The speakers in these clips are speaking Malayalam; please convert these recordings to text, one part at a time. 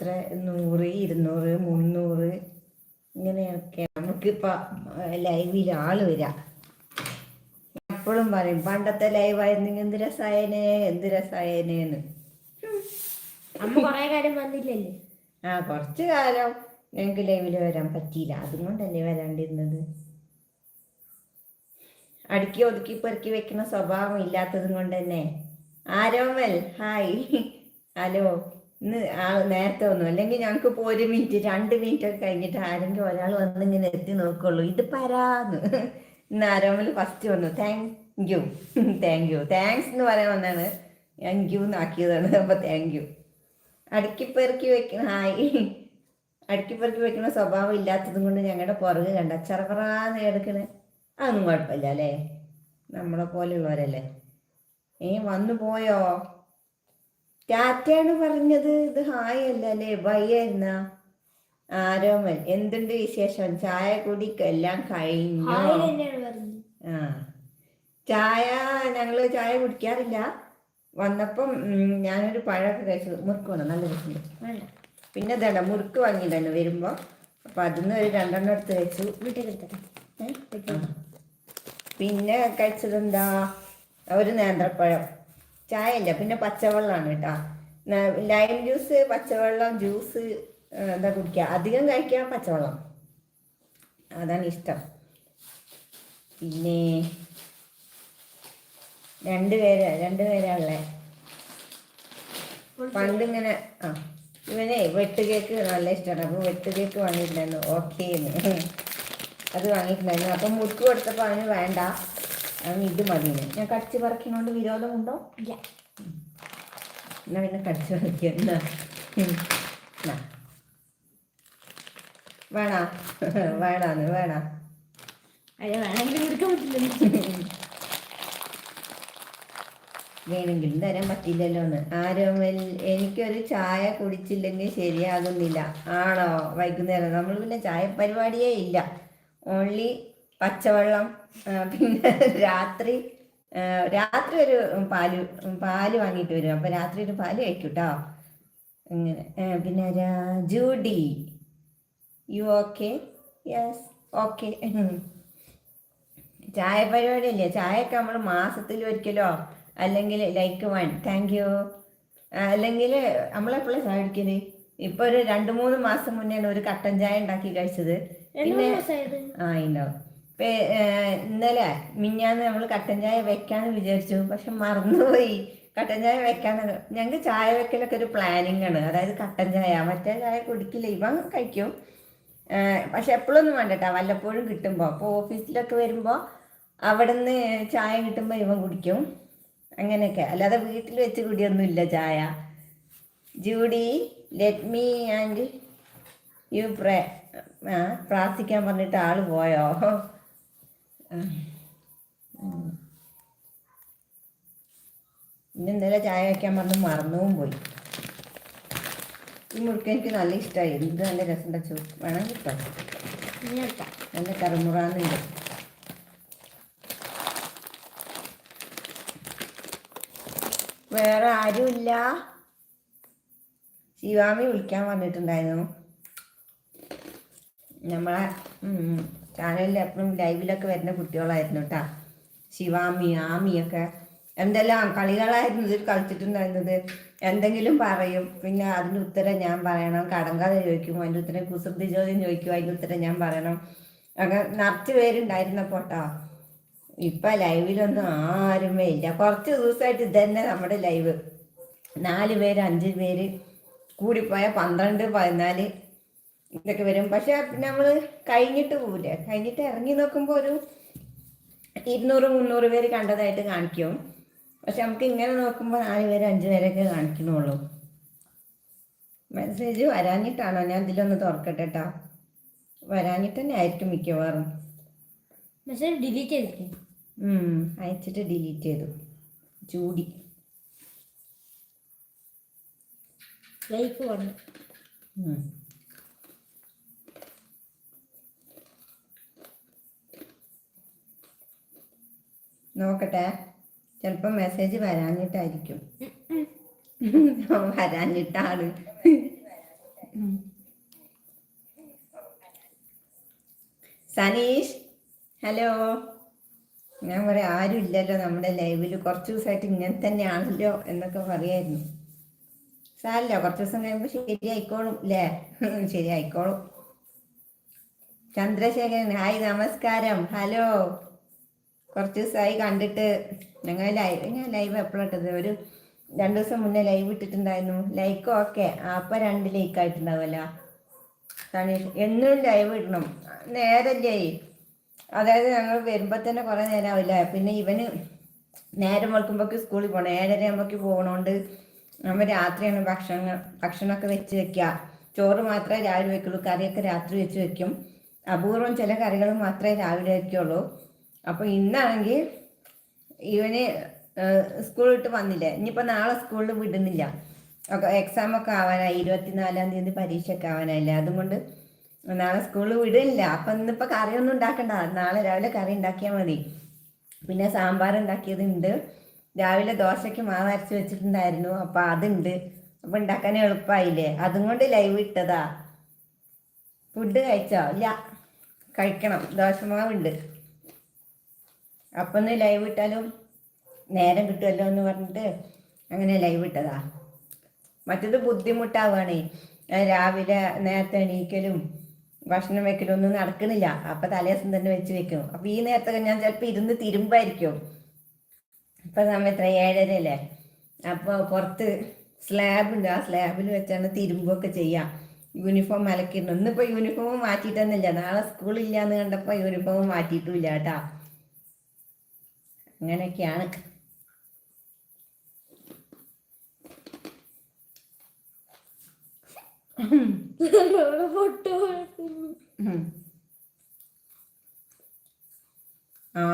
എത്ര നൂറ് ഇരുന്നൂറ് മുന്നൂറ് ഇങ്ങനെയൊക്കെ നമുക്കിപ്പോൾ ലൈവിൽ ആൾ വരാം. എപ്പോഴും പറയും പണ്ടത്തെ ലൈവായിരുന്നെങ്കിൽ എന്ത് രസായനേ എന്ത് രസായനേന്ന്? അമ്മ കുറേ കാലം വന്നില്ലല്ലേ? ആ കുറച്ച് കാലം ഞങ്ങൾക്ക് ലൈവിൽ വരാൻ പറ്റിയില്ല. അതുകൊണ്ടല്ലേ വരാണ്ടിരുന്നത്. അടുക്കി ഒതുക്കി പെറുക്കി വെക്കുന്ന സ്വഭാവം ഇല്ലാത്തതും കൊണ്ട് തന്നെ ആരോമൽ ഹായ്. ഹലോ. ഇന്ന് ആ നേരത്തെ വന്നു. അല്ലെങ്കിൽ ഞങ്ങൾക്ക് ഇപ്പോൾ ഒരു മിനിറ്റ് രണ്ട് മിനിറ്റ് ഒക്കെ കഴിഞ്ഞിട്ട് ആരെങ്കിലും ഒരാൾ വന്ന് ഇങ്ങനെ എത്തി നോക്കുള്ളൂ. ഇത് പരാന്ന്. ഇന്ന് ആരോമിൽ ഫസ്റ്റ് വന്നു. Thank you thank you thanks എന്ന് പറയാൻ വന്നാണ് താങ്ക് യു എന്നാക്കിയതാണ് അപ്പോൾ താങ്ക് യു അടുക്കി പെറുക്കി വെക്കുന്ന ഹായ്. അടുക്കി പെറുക്കി വെക്കുന്ന സ്വഭാവം ഇല്ലാത്തതും കൊണ്ട് ഞങ്ങളുടെ പുറകെ കണ്ട ചെറുപറാന്ന് എടുക്കണേ അതൊന്നും കുഴപ്പമില്ല അല്ലേ? നമ്മളെ പോലെ പോലെയുള്ളവരല്ലേ? ഏ വന്നു പോയോ? ടാറ്റയാണ് പറഞ്ഞത്. ഇത് ഹായ് അല്ല അല്ലേ ബൈ ആയിരുന്ന ആരോമൻ. എന്തുണ്ട് വിശേഷം? ചായ കഴിഞ്ഞു? ഹായ് തന്നെയാണ് പറഞ്ഞത്. ആ. ചായ ഞങ്ങൾ ചായ കുടിക്കാറില്ല. വന്നപ്പം ഞാനൊരു പഴമൊക്കെ കഴിച്ചത്. മുറുക്ക് വേണം. നല്ല രസമുണ്ട്. പിന്നെ ഇതേണ്ട മുറുക്ക് വാങ്ങിയിട്ടാണ് വരുമ്പോൾ അപ്പം അതിന്ന് ഒരു രണ്ടെണ്ണം എടുത്ത് കഴിച്ചു. വീട്ടിൽ പിന്നെ കഴിച്ചത് എന്താ ഒരു നേന്ത്രപ്പഴം. ചായ അല്ല പിന്നെ പച്ചവെള്ളമാണ് കേട്ടോ. ലൈം ജ്യൂസ് പച്ചവെള്ളം ജ്യൂസ് എന്താ കുടിക്കുക. അധികം കഴിക്കുക പച്ചവെള്ളം. അതാണ് ഇഷ്ടം. പിന്നെ രണ്ട് പേര് രണ്ട് പേരാണല്ലേ പണ്ടിങ്ങനെ ആ ഇവനെ വെട്ട് കേക്ക് നല്ല ഇഷ്ടമാണ് അപ്പോൾ വെട്ട് കേക്ക് വാങ്ങിയിട്ടുണ്ടായിരുന്നു. ഓക്കേ അത് വാങ്ങിയിട്ടുണ്ടായിരുന്നു. അപ്പം മുറുക്ക് കൊടുത്തപ്പോൾ അവന് വേണ്ട. ഇത് മതി ഞാൻ കടിച്ച് പറിക്കണോണ്ട് വിരോധമുണ്ടോ? ഇല്ല. എന്നാ പിന്നെ കടിച്ച് പറിക്കുക എന്നാ? വേണ? വേണാന്ന് വേണ. അത് വേണമെങ്കിൽ എടുക്കാൻ പറ്റില്ല വേണമെങ്കിലും തരാൻ പറ്റില്ലല്ലോ എന്ന്. ആരോമൽ എനിക്കൊരു ചായ കുടിച്ചില്ലെങ്കിൽ ശരിയാകുന്നില്ല. ആണോ? വൈകുന്നേരം. നമ്മൾ പിന്നെ ചായ പരിപാടിയേ ഇല്ല. ഓൺലി പച്ചവെള്ളം പിന്നെ രാത്രി രാത്രി ഒരു പാൽ പാൽ വാങ്ങിയിട്ട് വരും. അപ്പൊ രാത്രി ഒരു പാൽ കഴിക്കും കേട്ടോ അങ്ങനെ പിന്നെ Judy you okay yes okay ചായ പരിപാടിയല്ലേ? ചായയൊക്കെ നമ്മൾ മാസത്തിൽ ഒരിക്കലോ അല്ലെങ്കിൽ ലൈക്ക് വൺ താങ്ക് യു അല്ലെങ്കിൽ നമ്മളെപ്പോഴും ചായ കുടിക്കൽ? ഇപ്പൊ ഒരു രണ്ടു മൂന്ന് മാസം മുന്നേ ഒരു കട്ടൻ ചായ ഉണ്ടാക്കി കഴിച്ചത്. പിന്നെ ആ ഉണ്ടാവും ഇന്നലെ മിഞ്ഞാന്ന് നമ്മൾ കട്ടൻ ചായ വെക്കാന്ന് വിചാരിച്ചു. പക്ഷെ മറന്നുപോയി. കട്ടൻ ചായ വെക്കാന്ന്. ഞങ്ങൾക്ക് ചായ വെക്കലൊക്കെ ഒരു പ്ലാനിങ് ആണ്. അതായത് കട്ടൻ ചായ. മറ്റേ ചായ കുടിക്കില്ല. ഇവൻ കഴിക്കും. പക്ഷെ എപ്പോഴൊന്നും വേണ്ടട്ടാ. വല്ലപ്പോഴും കിട്ടുമ്പോൾ അപ്പോൾ ഓഫീസിലൊക്കെ വരുമ്പോൾ അവിടെ നിന്ന് ചായ കിട്ടുമ്പോൾ ഇവൻ കുടിക്കും. അങ്ങനെയൊക്കെ. അല്ലാതെ വീട്ടിൽ വെച്ച് കുടിയൊന്നുമില്ല ചായ. Judy let me and you pray പ്രാർത്ഥിക്കാൻ പറഞ്ഞിട്ട് ആൾ പോയോ? ഇന്ന് ഇന്നലെ ചായ വയ്ക്കാൻ പറഞ്ഞ് മറന്നും പോയി. ഈ മുറുക്ക എനിക്ക് നല്ല ഇഷ്ടമായി എന്ത് നല്ല രസം വെച്ചു വേണം കിട്ടോ നല്ല കറുമുറാന്നുണ്ട്. വേറെ ആരുമില്ല? ശിവാമി വിളിക്കാൻ പറഞ്ഞിട്ടുണ്ടായിരുന്നു. നമ്മളെ ചാനലിൽ എപ്പോഴും ലൈവിലൊക്കെ വരുന്ന കുട്ടികളായിരുന്നു കേട്ടാ ശിവാമി ആമിയൊക്കെ എന്തെല്ലാം കളികളായിരുന്നു ഇതിൽ കളിച്ചിട്ടുണ്ടായിരുന്നത്? എന്തെങ്കിലും പറയും. പിന്നെ അതിന്റെ ഉത്തരം ഞാൻ പറയണം. കടങ്കഥ ചോദിക്കും. അതിന്റെ ഉത്തരം കുസൃതി ചോദ്യം ചോദിക്കും. അതിന്റെ ഉത്തരം ഞാൻ പറയണം. അങ്ങനെ നിറച്ച് പേരുണ്ടായിരുന്നപ്പോൾ കേട്ടോ ഇപ്പം ലൈവിലൊന്നും ആരുമേ ഇല്ല. കുറച്ച് ദിവസമായിട്ട് ഇതന്നെ നമ്മുടെ ലൈവ്. നാല് പേര് അഞ്ച് പേര് കൂടിപ്പോയാൽ പന്ത്രണ്ട് പതിനാല് ഇതൊക്കെ വരും. പക്ഷെ നമ്മൾ കഴിഞ്ഞിട്ട് പോവില്ല? കഴിഞ്ഞിട്ട് ഇറങ്ങി നോക്കുമ്പോൾ ഒരു ഇരുന്നൂറ് മുന്നൂറ് പേര് കണ്ടതായിട്ട് കാണിക്കും. പക്ഷെ നമുക്ക് ഇങ്ങനെ നോക്കുമ്പോൾ നാല് പേര് അഞ്ച് പേരൊക്കെ കാണിക്കണുള്ളൂ. മെസ്സേജ് വരാഞ്ഞിട്ടാണോ? ഞാൻ ഇതിലൊന്ന് തുറക്കട്ടെ കേട്ടോ വരാഞ്ഞിട്ട് തന്നെ ആയിരിക്കും മിക്കവാറും. മെസ്സേജ് ഡിലീറ്റ് ചെയ്തിരിക്കും അയച്ചിട്ട് ഡിലീറ്റ് ചെയ്തു. ചൂടി. ലൈക്ക് വന്നു. നോക്കട്ടെ. ചിലപ്പോൾ മെസ്സേജ് വരാഞ്ഞിട്ടായിരിക്കും. വരാഞ്ഞിട്ടാണ്. സനീഷ് ഹലോ. ഞാൻ പറയാം ആരും ഇല്ലല്ലോ നമ്മുടെ ലൈവിൽ കുറച്ച് ദിവസമായിട്ട് ഇങ്ങനെ തന്നെയാണല്ലോ എന്നൊക്കെ പറയായിരുന്നു. സാരല്ല കുറച്ച് ദിവസം കഴിയുമ്പോൾ ശരിയായിക്കോളും അല്ലേ ശരിയായിക്കോളും. ചന്ദ്രശേഖരൻ ഹായ് നമസ്കാരം. ഹലോ. കുറച്ച് ദിവസമായി കണ്ടിട്ട് ഞങ്ങൾ ലൈവ് ഞാൻ ലൈവ് എപ്പോഴായിട്ടത് ഒരു രണ്ടു ദിവസം മുന്നേ ലൈവ് ഇട്ടിട്ടുണ്ടായിരുന്നു. Like okay. അപ്പം രണ്ട് ലൈക്ക് ആയിട്ടുണ്ടാവുമല്ലോ തണീഷ് എന്നും ലൈവ് ഇടണം. നേരല്ലേ? അതായത് ഞങ്ങൾ വരുമ്പോൾ തന്നെ കുറേ നേരം ആവില്ല പിന്നെ ഇവന് നേരം വെളുക്കുമ്പോഴേക്ക് സ്കൂളിൽ പോകണം ഏഴര ആകുമ്പോഴേക്ക് പോകണോണ്ട് നമ്മൾ രാത്രിയാണ് ഭക്ഷണം ഭക്ഷണമൊക്കെ വെച്ച് വെക്കുക ചോറ് മാത്രമേ രാവിലെ വെക്കുള്ളൂ. കറിയൊക്കെ രാത്രി വെച്ച് വെക്കും. അപൂർവം ചില കറികൾ മാത്രമേ രാവിലെ വെക്കുള്ളൂ. അപ്പോൾ ഇന്നാണെങ്കിൽ ഇവന് സ്കൂൾ വിട്ട് വന്നില്ലേ? ഇനിയിപ്പോൾ നാളെ സ്കൂളിൽ വിടുന്നില്ല. ഒക്കെ എക്സാം ഒക്കെ ആവാനായി. ഇരുപത്തിനാലാം തീയതി പരീക്ഷയൊക്കെ ആവാനായില്ലേ? അതുകൊണ്ട് നാളെ സ്കൂളിൽ വിടില്ല. അപ്പം ഇന്നിപ്പോൾ കറിയൊന്നും ഉണ്ടാക്കണ്ട. നാളെ രാവിലെ കറി ഉണ്ടാക്കിയാൽ മതി. പിന്നെ സാമ്പാർ ഉണ്ടാക്കിയതുണ്ട്. രാവിലെ ദോശയ്ക്ക് മാവ് അരച്ച് വെച്ചിട്ടുണ്ടായിരുന്നു. അപ്പം അതുണ്ട്. അപ്പം ഉണ്ടാക്കാൻ എളുപ്പമായില്ലേ അതും കൊണ്ട് ലൈവ് ഇട്ടതാ. ഫുഡ് കഴിച്ചോ? ഇല്ല. കഴിക്കണം. ദോശമാവുണ്ട്. അപ്പം ഒന്ന് ലൈവ് ഇട്ടാലും നേരം കിട്ടുമല്ലോ എന്ന് പറഞ്ഞിട്ട് അങ്ങനെ ലൈവ് ഇട്ടതാ. മറ്റത് ബുദ്ധിമുട്ടാവുകയാണ് രാവിലെ നേരത്തെ എണീക്കലും ഭക്ഷണം വെക്കലും ഒന്നും നടക്കുന്നില്ല അപ്പം തലേദിവസം തന്നെ വെച്ച് വെക്കും. അപ്പം ഈ നേരത്തൊക്കെ ഞാൻ ചിലപ്പോൾ ഇരുന്ന് തിരുമ്പായിരിക്കും. ഇപ്പം സമയത്ര ഏഴര അല്ലേ? അപ്പൊ പുറത്ത് സ്ലാബ് ഉണ്ട്. ആ സ്ലാബിൽ വെച്ചാണ് തിരുമ്പൊക്കെ ചെയ്യാം. യൂണിഫോം അലക്കിയിരുന്നു ഇന്നിപ്പോൾ യൂണിഫോം മാറ്റിയിട്ടൊന്നുമില്ല. നാളെ സ്കൂളില്ല എന്ന് കണ്ടപ്പോൾ യൂണിഫോം മാറ്റിയിട്ടുമില്ല കേട്ടാ. അങ്ങനെയൊക്കെയാണ്. ആ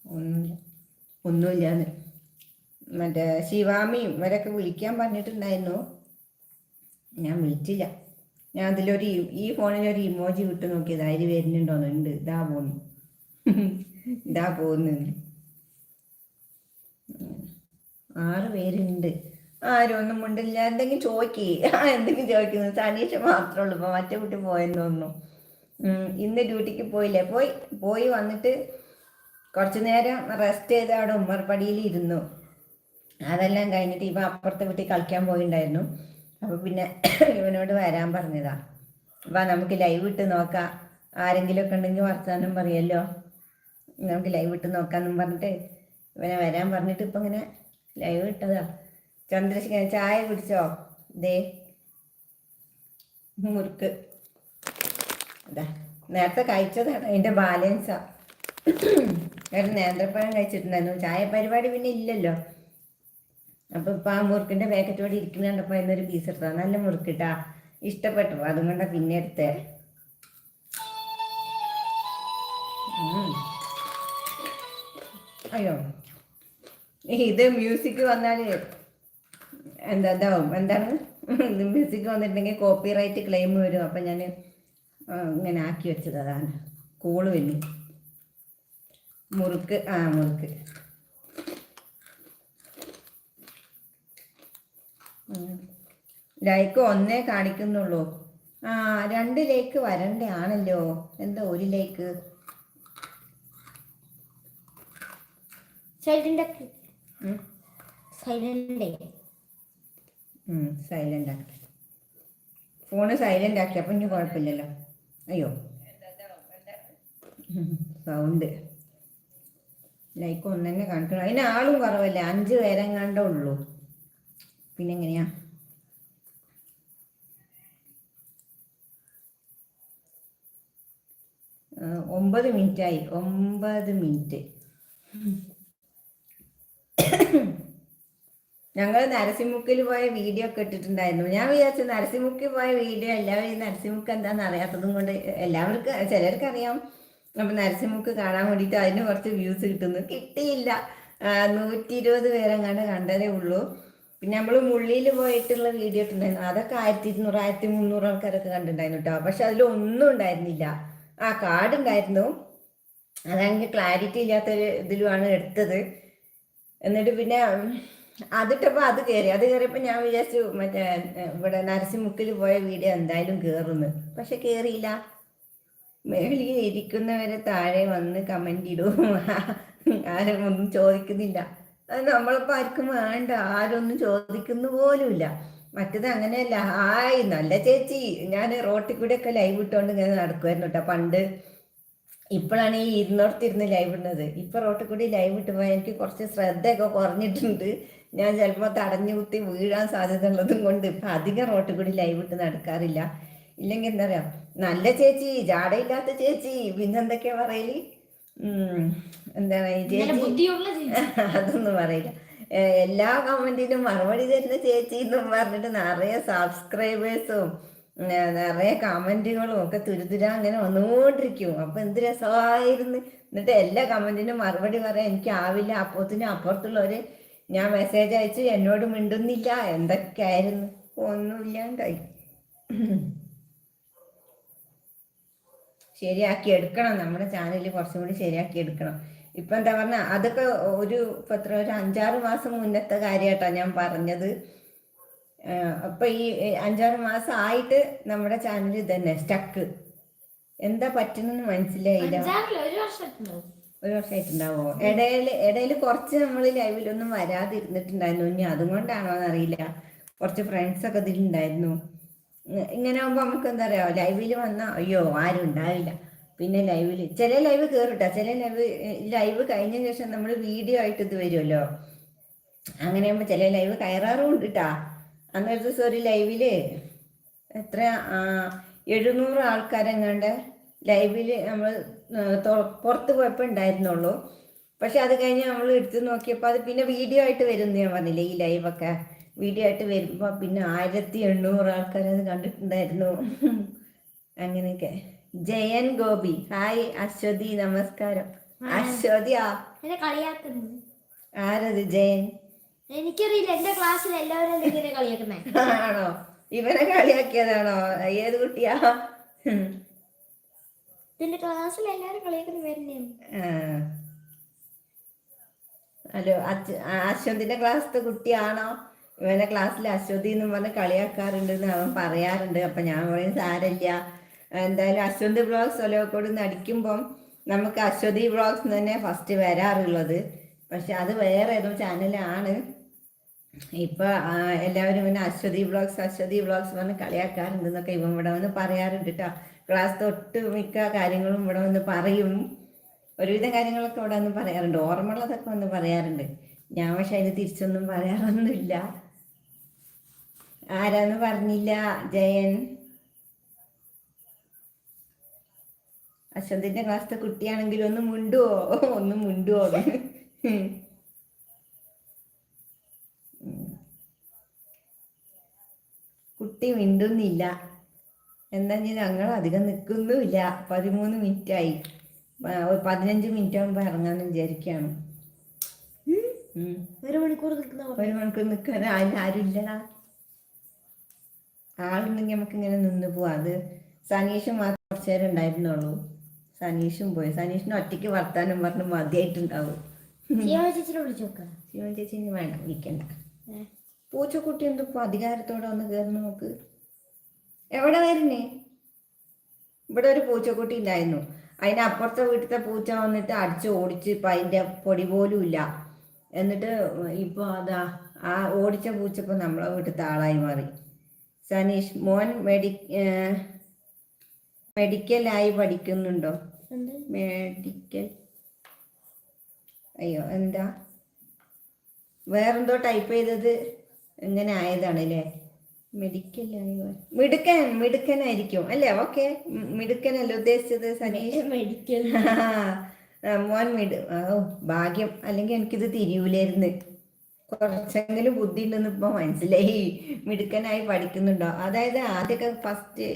ഒന്നുമില്ല ഒന്നുമില്ലാന്ന്. മറ്റേ ശിവാമിയും ഇവരൊക്കെ വിളിക്കാൻ പറഞ്ഞിട്ടുണ്ടായിരുന്നു. ഞാൻ വിളിച്ചില്ല. ഞാൻ അതിലൊരു ഈ ഫോണിൽ ഒരു ഇമോജി വിട്ടു നോക്കിയത് അതിൽ വരുന്നുണ്ടോന്നുണ്ട് ഇതാ പോന്നു. ഇതാ പോകുന്നത് ആറ് പേരുണ്ട്. ആരും ഒന്നും മുണ്ടില്ല. എന്തെങ്കിലും ചോദിക്കേ. ആ എന്തെങ്കിലും ചോദിക്കുന്നു. സനീഷ മാത്രമേ ഉള്ളൂ. ഇപ്പോൾ മറ്റേ കുട്ടി പോയെന്ന് തോന്നുന്നു. ഇന്ന് ഡ്യൂട്ടിക്ക് പോയില്ലേ? പോയി പോയി വന്നിട്ട് കുറച്ചു നേരം റെസ്റ്റ് ചെയ്ത് അവിടെ ഉമ്മർപ്പടിയിൽ ഇരുന്നു. അതെല്ലാം കഴിഞ്ഞിട്ട് ഇപ്പൊ അപ്പുറത്തെ വീട്ടിൽ കളിക്കാൻ പോയിണ്ടായിരുന്നു. അപ്പോൾ പിന്നെ ഇവനോട് വരാൻ പറഞ്ഞതാ. വാ നമുക്ക് ലൈവ് ഇട്ട് നോക്കാം. ആരെങ്കിലും ഒക്കെ ഉണ്ടെങ്കിൽ വർത്താനം പറയല്ലോ. നമുക്ക് ലൈവ് ഇട്ട് നോക്കാമെന്നും പറഞ്ഞിട്ട് ഇവനെ വരാൻ പറഞ്ഞിട്ട് ഇപ്പം ഇങ്ങനെ ലൈവ് ഇട്ടതാ. ചന്ദ്രശേഖരൻ ചായ കുടിച്ചോ? ദേ മുറുക്ക്. അതാ നേരത്തെ കഴിച്ചതാണ്. അതിന്റെ ബാലൻസാ ഒരു നേന്ത്രപ്പഴം കഴിച്ചിട്ടുണ്ടായിരുന്നു. ചായ പരിപാടി പിന്നെ ഇല്ലല്ലോ. അപ്പൊ ഇപ്പൊ ആ മുറുക്കിന്റെ പാക്കറ്റ് ഇവിടെ ഇരിക്കുന്ന കണ്ടപ്പോ എന്നൊരു പീസ് എടുത്താ നല്ല മുറുക്കിട്ടാ. ഇഷ്ടപ്പെട്ടു. അതും കൊണ്ടാ പിന്നെ എടുത്തേ. അയ്യോ. ഇത് മ്യൂസിക് വന്നാൽ എന്താ ഇതാവും. എന്താണ്? മ്യൂസിക് വന്നിട്ടുണ്ടെങ്കിൽ കോപ്പി റൈറ്റ് ക്ലെയിം വരും. അപ്പം ഞാൻ ഇങ്ങനെ ആക്കി വെച്ചത്. അതാണ്. കൂൾ വലിയ മുറുക്ക് ആ മുറുക്ക്. ലൈക്ക് ഒന്നേ കാണിക്കുന്നുള്ളൂ. ആ രണ്ട് ലേക്ക് വരണ്ടേ ആണല്ലോ. എന്താ ഒരു ലേക്ക്? സൈലന്റ് ആക്കി സൈലന്റ് സൈലന്റ് ആക്കി ഫോണ് സൈലന്റ് ആക്കി അപ്പം ഇനി കുഴപ്പമില്ലല്ലോ അയ്യോ. സൗണ്ട് ലൈക്ക് ഒന്ന് തന്നെ കാണിക്കണം. അതിന് ആളും കുറവല്ല? അഞ്ച് കണ്ടേ ഉള്ളൂ. പിന്നെ എങ്ങനെയാ? ഒമ്പത് മിനിറ്റായി ഒമ്പത് മിനിറ്റ് ഞങ്ങൾ നരസിമുക്കിൽ പോയ വീഡിയോ ഒക്കെ ഇട്ടിട്ടുണ്ടായിരുന്നു. ഞാൻ വിചാരിച്ചു നരസിമുക്കിൽ പോയ വീഡിയോ എല്ലാവരും നരസിമുക്ക് എന്താണെന്ന് അറിയാത്തതും കൊണ്ട് എല്ലാവർക്കും ചിലർക്ക് അറിയാം അപ്പം നരസിമുക്ക് കാണാൻ വേണ്ടിയിട്ട് അതിന് കുറച്ച് വ്യൂസ് കിട്ടുന്നു. കിട്ടിയില്ല. നൂറ്റി ഇരുപത് പേരെങ്ങാണ്ട് കണ്ടതേ ഉള്ളൂ. പിന്നെ നമ്മൾ മുള്ളിയിൽ പോയിട്ടുള്ള വീഡിയോ ഇട്ടുണ്ടായിരുന്നു അതൊക്കെ ആയിരത്തി ഇരുന്നൂറ് ആയിരത്തി മുന്നൂറ് ആൾക്കാരൊക്കെ കണ്ടിട്ടുണ്ടായിരുന്നു കേട്ടോ. പക്ഷെ അതിലൊന്നും ഉണ്ടായിരുന്നില്ല. ആ കാർഡ് ഉണ്ടായിരുന്നു. അതാണെങ്കിൽ ക്ലാരിറ്റി ഇല്ലാത്തൊരു ഇതിലുമാണ് എടുത്തത്. എന്നിട്ട് പിന്നെ അതിട്ടപ്പോൾ അത് കേറി. അത് കേറിയപ്പോ ഞാൻ വിചാരിച്ചു മറ്റേ ഇവിടെ നരസിമുക്കിൽ പോയ വീഡിയോ എന്തായാലും കേറുന്നു. പക്ഷെ കേറിയില്ല. മേളിൽ ഇരിക്കുന്നവരെ താഴെ വന്ന് കമന്റ് ഇടും. ആരും ഒന്നും ചോദിക്കുന്നില്ല. അത് നമ്മളിപ്പോ ആർക്കും വേണ്ട. ആരൊന്നും ചോദിക്കുന്നു പോലുമില്ല. മറ്റത് അങ്ങനെയല്ല. ഹായ് നല്ല ചേച്ചി. ഞാൻ റോട്ടിൽ കൂടെ ഒക്കെ ലൈവ് ഇട്ടുകൊണ്ട് ഇങ്ങനെ നടക്കുമായിരുന്നു കേട്ടോ പണ്ട് ഇപ്പോഴാണ് ഈ ഇരുന്നോടത്തിരുന്ന് ലൈവ് ഇടുന്നത്. ഇപ്പൊ റോട്ടിൽ കൂടി ലൈവ് ഇട്ട് എനിക്ക് കുറച്ച് ശ്രദ്ധയൊക്കെ കുറഞ്ഞിട്ടുണ്ട്. ഞാൻ ചിലപ്പോൾ തടഞ്ഞു കുത്തി വീഴാൻ സാധ്യത ഉള്ളതും കൊണ്ട് ഇപ്പൊ അധികം റോട്ടിൽ കൂടി ലൈവ് ഇട്ട് നടക്കാറില്ല. ഇല്ലെങ്കിൽ എന്താ പറയാ നല്ല ചേച്ചി ജാടയില്ലാത്ത ചേച്ചി പിന്നെന്തൊക്കെയാ പറയൽ? ഉം, എന്താണ് പറയാ ചേച്ചി? അതൊന്നും പറയില്ല. എല്ലാ കമന്റിനും മറുപടി തരുന്ന ചേച്ചി എന്നും പറഞ്ഞിട്ട് നിറയെ സബ്സ്ക്രൈബേഴ്സും നിറയെ കമന്റുകളും ഒക്കെ തുരുതുര അങ്ങനെ വന്നുകൊണ്ടിരിക്കും അപ്പൊ എന്ത് രസമായിരുന്നു. എന്നിട്ട് എല്ലാ കമന്റിനും മറുപടി പറയാൻ എനിക്ക് ആവില്ല അപ്പത്തിനും അപ്പുറത്തുള്ളവര് ഞാൻ മെസ്സേജ് അയച്ച് എന്നോട് മിണ്ടുന്നില്ല. എന്തൊക്കെയായിരുന്നു? ഒന്നുമില്ലാണ്ടായി. ശരിയാക്കി എടുക്കണം. നമ്മുടെ ചാനൽ കുറച്ചും കൂടി ശരിയാക്കി എടുക്കണം. ഇപ്പൊ എന്താ പറഞ്ഞ അതൊക്കെ ഒരു പത്ര ഒരു അഞ്ചാറ് മാസം മുന്നത്തെ കാര്യമായിട്ടാ ഞാൻ പറഞ്ഞത്. അപ്പൊ ഈ അഞ്ചാറ് മാസം ആയിട്ട് നമ്മുടെ ചാനൽ ഇതന്നെ സ്റ്റക്ക് എന്താ പറ്റുന്നെന്ന് മനസ്സിലായില്ല. ഒരു വർഷമായിട്ടുണ്ടാവും ഇടയിൽ കുറച്ച് നമ്മൾ ലൈവിലൊന്നും വരാതിരുന്നിട്ടുണ്ടായിരുന്നു. ഇനി അതുകൊണ്ടാണോ എന്നറിയില്ല. കുറച്ച് ഫ്രണ്ട്സ് ഒക്കെ ഇതിലുണ്ടായിരുന്നു. ഇങ്ങനെ ആകുമ്പോൾ നമുക്ക് എന്താ പറയാ ലൈവിൽ വന്നാൽ അയ്യോ ആരും ഉണ്ടാവില്ല. പിന്നെ ലൈവിൽ ചില ലൈവ് കയറിട്ടാ ചില ലൈവ് ലൈവ് കഴിഞ്ഞ ശേഷം നമ്മൾ വീഡിയോ ആയിട്ട് ഇത് വരുമല്ലോ അങ്ങനെ ആകുമ്പോൾ ചില ലൈവ് കയറാറും ഉണ്ട് കേട്ടാ അന്നൊരു ദിവസം ഒരു ലൈവിൽ എത്ര എഴുന്നൂറ് ആൾക്കാരെങ്ങാണ്ട് ലൈവിൽ നമ്മൾ പുറത്ത് പോയപ്പോൾ ഉണ്ടായിരുന്നുള്ളൂ പക്ഷെ അത് കഴിഞ്ഞ് നമ്മൾ എടുത്ത് നോക്കിയപ്പോൾ അത് പിന്നെ വീഡിയോ ആയിട്ട് വരുന്ന ഞാൻ പറഞ്ഞില്ലേ ഈ ലൈവൊക്കെ. വീഡിയോ ആയിട്ട് വരുമ്പോൾ പിന്നെ ആയിരത്തി എണ്ണൂറ് ആൾക്കാർ അത് കണ്ടിട്ടുണ്ടായിരുന്നു. അങ്ങനെയൊക്കെ. ജയൻ ഗോപി. ഹായ് അശ്വതി നമസ്കാരം. അശ്വതിയാ? എന്നെ കളിയാക്കുന്നു ആരത് ജയൻ? എനിക്കറിയില്ല എന്റെ ക്ലാസ്സിൽ എല്ലാവരും ഇങ്ങനെ കളിയാക്കുന്നേ? ആണോ? ഇവനെ കളിയാക്കിയതാണോ? ഏത് കുട്ടിയാ? ഉം. എന്റെ ക്ലാസ്സിൽ എല്ലാവരും കളിയാക്കുന്ന ഹലോ അശ്വതിന്റെ ക്ലാസ്സിലെ കുട്ടിയാണോ? ഇവനെ ക്ലാസ്സിൽ അശ്വതി എന്ന് പറഞ്ഞ് കളിയാക്കാറുണ്ട് എന്ന് അവൻ പറയാറുണ്ട്. അപ്പൊ ഞാൻ പറയും സാരല്ല. എന്തായാലും അശ്വന്ത് ബ്ലോഗ്സ് ഒലോക്കോട് നടിക്കുമ്പം നമുക്ക് അശ്വതി ബ്ലോഗ്സ് തന്നെ ഫസ്റ്റ് വരാറുള്ളത്. പക്ഷെ അത് വേറെ ഏതോ ചാനലാണ് ഇപ്പൊ എല്ലാവരും പിന്നെ അശ്വതി ബ്ലോഗ്സ് അശ്വതി ബ്ലോഗ്സ് പറഞ്ഞ് കളിയാക്കാറുണ്ട് എന്നൊക്കെ ഇവൻ ഇവിടെ വന്ന് പറയാറുണ്ട് കേട്ടോ ക്ലാസ് തൊട്ട് മിക്ക കാര്യങ്ങളും ഇവിടെ വന്ന് പറയും. ഒരുവിധം കാര്യങ്ങളൊക്കെ ഇവിടെ വന്ന് പറയാറുണ്ട്. ഓർമ്മയുള്ളതൊക്കെ വന്ന് പറയാറുണ്ട്. ഞാൻ പക്ഷെ അതിന് തിരിച്ചൊന്നും പറയാറൊന്നുമില്ല. ആരാന്ന് പറഞ്ഞില്ല ജയൻ. അശ്വന്തിന്റെ ക്ലാസ്സിലെ കുട്ടിയാണെങ്കിലും ഒന്ന് മുണ്ടുവോ? ഒന്ന് മുണ്ടുവോ? കുട്ടി മിണ്ടുന്നില്ല. എന്താ ഞങ്ങൾ അധികം നിൽക്കുന്നുമില്ല. പതിമൂന്ന് മിനിറ്റായി. ഒരു പതിനഞ്ച് മിനിറ്റ് ആകുമ്പോൾ ഇറങ്ങാമെന്ന് വിചാരിക്കുകയാണ് ഒരു മണിക്കൂർ നിൽക്കുന്ന ഒരു മണിക്കൂർ നിൽക്കാൻ ആരും ആരുമില്ലടാ. ആളുണ്ടെങ്കിൽ നമുക്ക് ഇങ്ങനെ നിന്ന് പോവാം. അത് സനീഷ് മാത്രം കുറച്ച് നേരം ഉണ്ടായിരുന്നുള്ളൂ. സനീഷും പോയി. സനീഷിന് ഒറ്റയ്ക്ക് വർത്താനം പറഞ്ഞ് മതിയായിട്ടുണ്ടാവും. ശിവ ചേച്ചിനെ വിളിച്ചു നോക്കാം. ശിവൻ ചേച്ചി വേണം വിളിക്കണ്ട. പൂച്ചക്കുട്ടി എന്തിപ്പോ അധികാരത്തോടെ ഒന്ന് കയറി നോക്ക്. എവിടെ വരുന്നേ? ഇവിടെ ഒരു പൂച്ചക്കുട്ടി ഉണ്ടായിരുന്നു. അതിനപ്പുറത്തെ അപ്പുറത്തെ വീട്ടിലത്തെ പൂച്ച വന്നിട്ട് അടിച്ച് ഓടിച്ച് ഇപ്പൊ അതിന്റെ പൊടി പോലും ഇല്ല. എന്നിട്ട് ഇപ്പൊ അതാ ആ ഓടിച്ച പൂച്ച ഇപ്പൊ നമ്മളെ വീട്ടിലത്തെ ആളായി മാറി. സനീഷ് മോൻ മെഡി മെഡിക്കലായി പഠിക്കുന്നുണ്ടോ? മെഡിക്കൽ അയ്യോ എന്താ? വേറെന്തോ ടൈപ്പ് ചെയ്തത്? ഇങ്ങനെ ആയതാണ് അല്ലേ മെഡിക്കൽ മിടുക്കൻ മിടുക്കനായിരിക്കും. അല്ലേ? ഓക്കെ. മിടുക്കനല്ലേ ഉദ്ദേശിച്ചത് സനീഷ്? മെഡിക്കൽ മോൻ മിടു ഓ ഭാഗ്യം. അല്ലെങ്കിൽ എനിക്കിത് തിരിയൂലായിരുന്നു. കുറച്ചെങ്കിലും ബുദ്ധി ഉണ്ടെന്ന് ഇപ്പൊ മനസ്സിലായി. മിടുക്കനായി പഠിക്കുന്നുണ്ടോ? അതായത് ആദ്യമൊക്കെ ഫസ്റ്റ്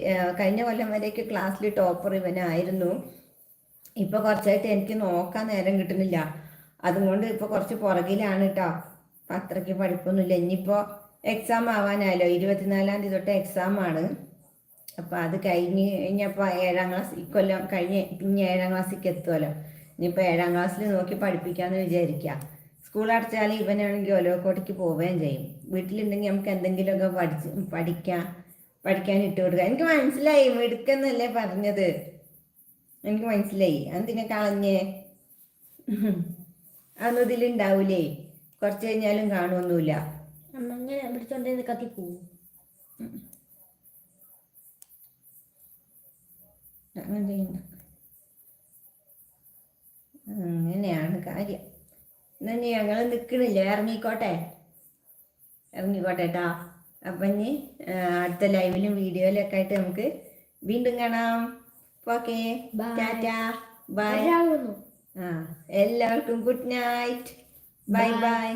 കഴിഞ്ഞ കൊല്ലം വരെയൊക്കെ ക്ലാസ്സിൽ ടോപ്പർ ഇവനായിരുന്നു. ഇപ്പൊ കുറച്ചായിട്ട് എനിക്ക് നോക്കാൻ നേരം കിട്ടുന്നില്ല. അതുകൊണ്ട് ഇപ്പൊ കുറച്ച് പുറകിലാണ് കേട്ടോ അപ്പൊ അത്രയ്ക്ക് പഠിപ്പൊന്നുമില്ല. ഇനിയിപ്പോ എക്സാം ആവാനായല്ലോ. ഇരുപത്തിനാലാം തീയതി തൊട്ട് എക്സാം ആണ്. അപ്പൊ അത് കഴിഞ്ഞ് കഴിഞ്ഞപ്പോ ഏഴാം ക്ലാസ് ഇക്കൊല്ലം കഴിഞ്ഞ് ഇനി ഏഴാം ക്ലാസ്സിലേക്ക് എത്തുമല്ലോ ഇനിയിപ്പോ ഏഴാം ക്ലാസ്സിൽ നോക്കി പഠിപ്പിക്കാന്ന് വിചാരിക്ക. സ്കൂൾ അടച്ചാൽ ഇവനാണെങ്കിൽ ഒലോക്കോട്ടയ്ക്ക് പോവുകയും ചെയ്യും. വീട്ടിലുണ്ടെങ്കിൽ നമുക്ക് എന്തെങ്കിലുമൊക്കെ പഠിച്ച് പഠിക്കാം പഠിക്കാൻ ഇട്ട് കൊടുക്കുക എനിക്ക് മനസ്സിലായി. മിടുക്കെന്നല്ലേ പറഞ്ഞത്. എനിക്ക് മനസ്സിലായി. എന്തിനെ കളഞ്ഞേ? അതൊന്നും ഇതിലുണ്ടാവൂലേ? കുറച്ച് കഴിഞ്ഞാലും കാണുമൊന്നുമില്ല പിടിച്ചോണ്ടിരുന്ന് അങ്ങനെ. അങ്ങനെയാണ് കാര്യം. എന്നാ ഞങ്ങൾ നിൽക്കണില്ല ഇറങ്ങിക്കോട്ടെ. ഇറങ്ങിക്കോട്ടെ കേട്ടോ അപ്പം ഇനി അടുത്ത ലൈവിലും വീഡിയോയിലൊക്കെ ആയിട്ട് നമുക്ക് വീണ്ടും കാണാം. ഓക്കെ. ടാറ്റാ. ബൈ. ആ എല്ലാവർക്കും ഗുഡ് നൈറ്റ്. Bye bye